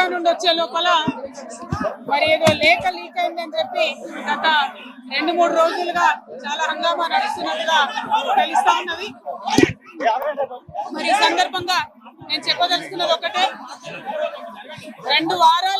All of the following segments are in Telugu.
అమెరికా నుండి వచ్చే లోపల మరి ఏదో లేఖ లీక్ అయిందని చెప్పి గత రెండు మూడు రోజులుగా చాలా హంగామా నడుస్తున్నట్టుగా తెలుస్తా ఉన్నది. మరి ఈ సందర్భంగా నేను చెప్పదలుచుకున్నది ఒకటే. రెండు వారాల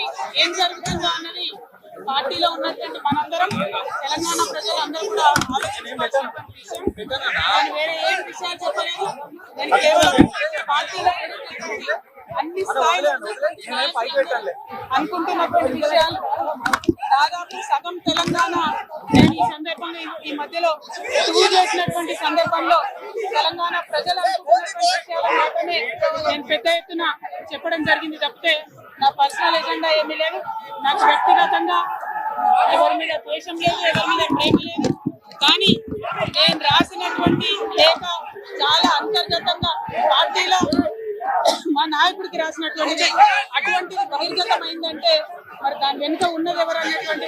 ఏం జరుగుతుందో అన్నది పార్టీలో ఉన్నటువంటి మనందరం తెలంగాణ ప్రజలందరూ కూడా ఆలోచించాల్సినటువంటి విషయం నేను వేరే ఏం విషయాలు చెప్పలేదు. నేను కేవలం పార్టీలో అన్ని స్థాయిలో అనుకుంటున్నటువంటి విషయాలు. దాదాపు సగం తెలంగాణ నేను ఈ సందర్భంగా ఈ- మధ్యలో టూర్ చేసినటువంటి సందర్భంలో తెలంగాణ ప్రజలు అనుకుంటున్నటువంటి విషయాలు మాత్రమే నేను పెద్ద ఎత్తున చెప్పడం జరిగింది తప్పితే నా పర్సనల్ ఎజెండా ఏమీ లేదు. నాకు వ్యక్తిగతంగా ఎవరి మీద ద్వేషం లేదు ఎవరి మీద ప్రేమ లేదు. కానీ నేను రాసినటువంటి లేఖ చాలా అంతర్గతంగా పార్టీలో మా నాయకుడికి రాసినటువంటిది. అటువంటిది బహిర్గతం మరి దాని వెనుక ఉన్నది ఎవరు అనేటువంటి